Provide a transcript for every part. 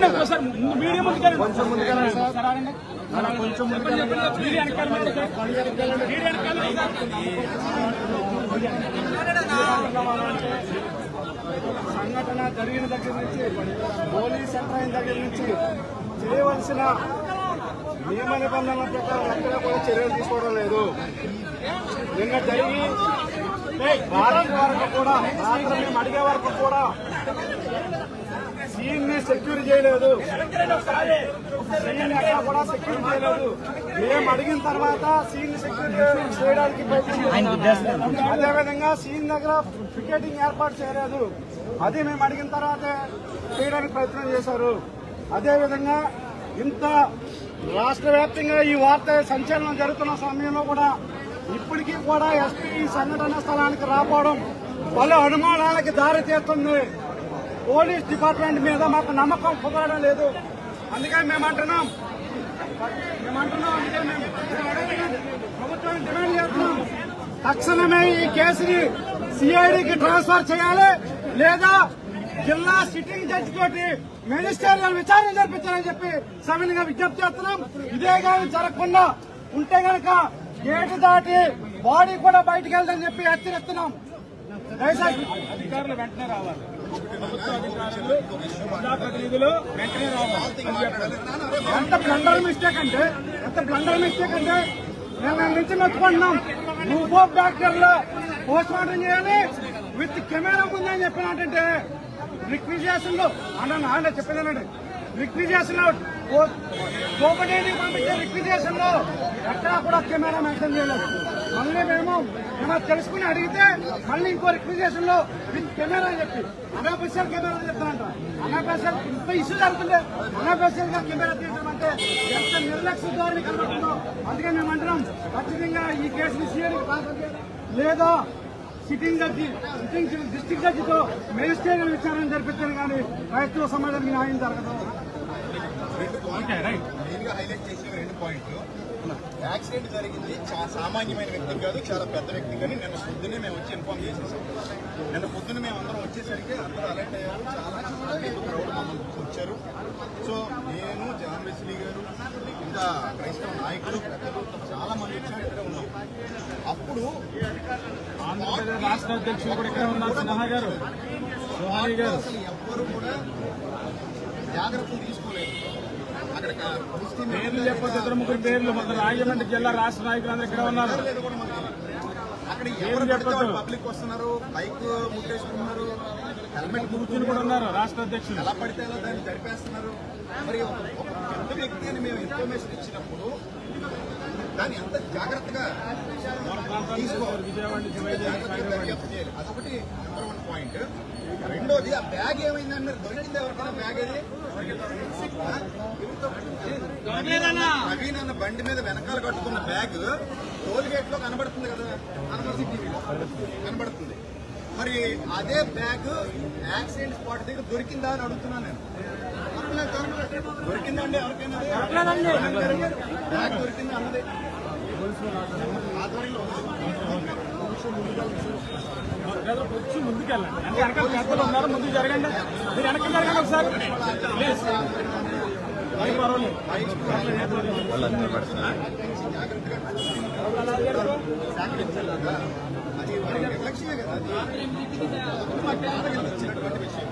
Medium. సంఘటన జరిగిన దగ్గర నుంచి పోలీస్ సెంటర్ అయిన దగ్గర నుంచి చేయవలసిన నియమ నిబంధనల ప్రకారం ఎక్కడ కూడా చర్యలు తీసుకోవడం లేదు. నిన్న జరిగి రాత్రి వరకు కూడా రాత్రి మేము అడిగే వరకు కూడా సీన్ని సెక్యూర్ చేయలేదు. సీన్ కూడా సెక్యూర్ చేయలేదు. మేము అడిగిన తర్వాత సీన్ సెక్యూర్ చేయడానికి అదేవిధంగా సీన్ దగ్గర పికెటింగ్ ఏర్పాటు చేయలేదు. అది మేము అడిగిన తర్వాత చేయడానికి ప్రయత్నం చేశారు. అదేవిధంగా ఇంత రాష్ట్ర వ్యాప్తంగా ఈ వార్త సంచలనం జరుగుతున్న సమయంలో కూడా ఇప్పటికీ కూడా ఎస్పీ సంఘటన స్థలానికి రాకపోవడం పలు అనుమానాలకి దారి తీస్తుంది. పోలీస్ డిపార్ట్మెంట్ మీద మాకు నమ్మకం కుదరడం లేదు. అందుకని మేము అంటున్నాం. మేము అంటున్నాం మేము ప్రభుత్వాన్ని డిమాండ్ చేస్తున్నాం. తక్షణమే ఈ కేసుని సిఐడికి ట్రాన్స్ఫర్ చేయాలి లేదా జిల్లా సిట్టింగ్ జడ్జి తోటి మెజిస్ట్రేరియల్ విచారణ జరిపించాలని చెప్పి సవినిగా విజ్ఞప్తి చేస్తున్నాం. ఇదే కానీ జరగకుండా ఉంటే గనక గేటు దాటి బాడీ కూడా బయటికి వెళ్దని చెప్పి హెచ్చరిస్తున్నాం. దయచేసి అధికారులు వెంటనే రావాలి. ప్రజాప్రతినిధులు వెంటనే రావాలి ఎంత బ్లండర్ మిస్టేక్ అంటే ఎంత బ్లండర్ మిస్టేక్ అంటే మేము నుంచి మెచ్చుకుంటున్నాం రూపో డాక్టర్లో పోస్ట్ మార్టం చేయాలి విత్ కెమెరా ఉందని చెప్పినట్టంటే రిక్విజేషన్లో అన్న ఆయన చెప్పేదానండి రిక్విజేషన్లో గోపడేని పంపించే రిక్విజేషన్లో ఎక్కడా కూడా కెమెరా మెన్షన్ చేయలేదు. మళ్ళీ మేము మేము తెలుసుకుని అడిగితే మళ్ళీ ఇంకో రిక్విజేషన్లో విత్ కెమెరా అని చెప్పి అనాఫీషియల్ కెమెరా చెప్తానంట. అనాఫీషియల్ ఇంత ఇష్యూ జరుగుతుంది. అనాఫీషియల్గా కెమెరా తీయడం అంటే ఎంత నిర్లక్ష్య ధోరణి కనబడుతుందో అందుకే మేము అంటున్నాం. ఖచ్చితంగా ఈ కేసుని సీఎంకి ట్రాన్స్ఫర్ లేదా సిట్టింగ్ జడ్జి సిట్టింగ్ డిస్టిక్ జడ్జితో మేజిస్ట్రేట్ విచారణ జరిపించారు కానీ క్రైస్తవ సమాజానికి న్యాయం జరగదు. మెయిన్గా హైలైట్ చేసిన రెండు పాయింట్లు యాక్సిడెంట్ జరిగింది. చాలా సామాన్యమైన వ్యక్తి కాదు చాలా పెద్ద వ్యక్తి కానీ నిన్న పొద్దున్నే మేము వచ్చి ఇన్ఫార్మ్ చేసేసాం. నిన్న పొద్దున్న మేము అందరం వచ్చేసరికి అందరూ అలర్ట్ అయ్యారు. చాలా క్రౌడ్ మమ్మల్ని వచ్చారు. సో నేను జాన్ వెస్లీ గారు ఇంకా క్రైస్తవ నాయకులు పెద్దలు చాలా మంది వచ్చారు ఇక్కడ ఉన్నాం. అప్పుడు ఆంధ్రప్రదేశ్ రాష్ట్ర అధ్యక్షులు కూడా ఇక్కడ ఉన్నారు. సిన్హా గారు. అసలు ఎవ్వరు కూడా జాగ్రత్తలు తీసుకోలేదు. పేర్లు చెప్పొద్దు ఇద్దరు ముగ్గురు పేర్లు. మొత్తం రాజమండ్రి జిల్లా రాష్ట్ర నాయకులు అందరూ ఇక్కడ ఉన్నారు. అక్కడ ఎవరు వాళ్ళు పబ్లిక్ వస్తున్నారు బైక్ ముట్టేసుకున్నారు హెల్మెట్ కూర్చుని కూడా ఉన్నారు రాష్ట్ర అధ్యక్షులు. ఎలా పడితే అలా దాన్ని జరిపేస్తున్నారు. మరి ఒక పెద్ద వ్యక్తి అని మేము ఇన్ఫర్మేషన్ ఇచ్చినప్పుడు దాన్ని ఎంత జాగ్రత్తగా మన. విజయవాడ అదొకటి నెంబర్ వన్ పాయింట్ రెండోది ఆ బ్యాగ్ ఏమైందని మీరు దొరికింది ఎవరికైనా బ్యాగ్ అది నవీన్ అన్న బండి మీద వెనకాల కట్టుకున్న బ్యాగ్ టోల్ గేట్లో కనబడుతుంది కదా? సీసీటీవీలో కనబడుతుంది. మరి అదే బ్యాగ్ యాక్సిడెంట్ స్పాట్ దగ్గర దొరికిందా అని అడుగుతున్నాను నేను. దొరికిందా అండి ఎవరికైనా? బ్యాగ్ దొరికిందా అన్నది? ఆధ్వర్యంలో వచ్చి ముందుకెళ్ళండి. అంటే వెనకాల పెద్దలు ఉన్నారు ముందుకు జరగండి. మీరు వెనక్కి జరగండి ఒకసారి. ప్లీజ్ పర్వాలేదు అది వారి నిర్లక్ష్యమే కదా అది మా జ్ఞానం వచ్చినటువంటి విషయం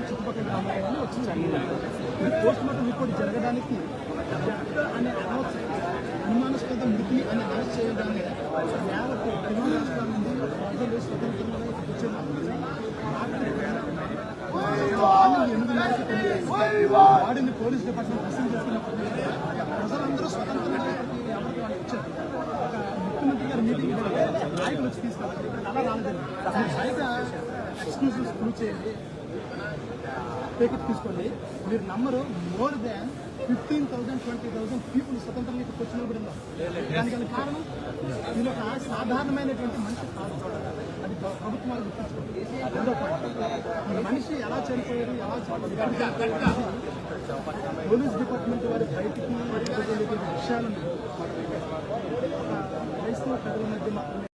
చుట్టుపక్కల గ్రామాలను వచ్చి జరిగింది ఈ పోస్ట్ మార్టం రిపోర్ట్ జరగడానికి అనే అనౌన్స్ అనుమానాస్పద అని అనౌన్స్ చేయడాన్ని యావత్ తెలుగు రాష్ట్రాల నుండి ప్రజలు స్వతంత్రంగా కూర్చొని ఎనిమిదిన్నరకి తెలియజేసి వాడిని పోలీస్ డిపార్ట్మెంట్ రిసీవ్ చేసుకున్నప్పుడు ప్రజలందరూ స్వతంత్రంగా ఎవరికి వాళ్ళు వచ్చారు ఒక ముఖ్యమంత్రి గారి మీటింగ్ నాయకులు వచ్చి తీసుకెళ్తారు ఇక్కడ అలా రాలేదు ప్రూవ్ చేయండి టికెట్ తీసుకోండి మీరు number more than fifteen thousand twenty thousand people స్వతంత్రం ఇక్కడికి వచ్చిన కూడా ఉన్నారు దానికి కారణం ఇది ఒక సాధారణమైనటువంటి మనిషి అది ప్ర- ప్రభుత్వం వాళ్ళు గుర్తించుకోండి మనిషి ఎలా చనిపోయారు ఎలా చనిపోయారు పోలీస్ డిపార్ట్మెంట్ వారి బయటికి విషయాలను క్రైస్తవ ప్రజల మధ్య మాత్రమే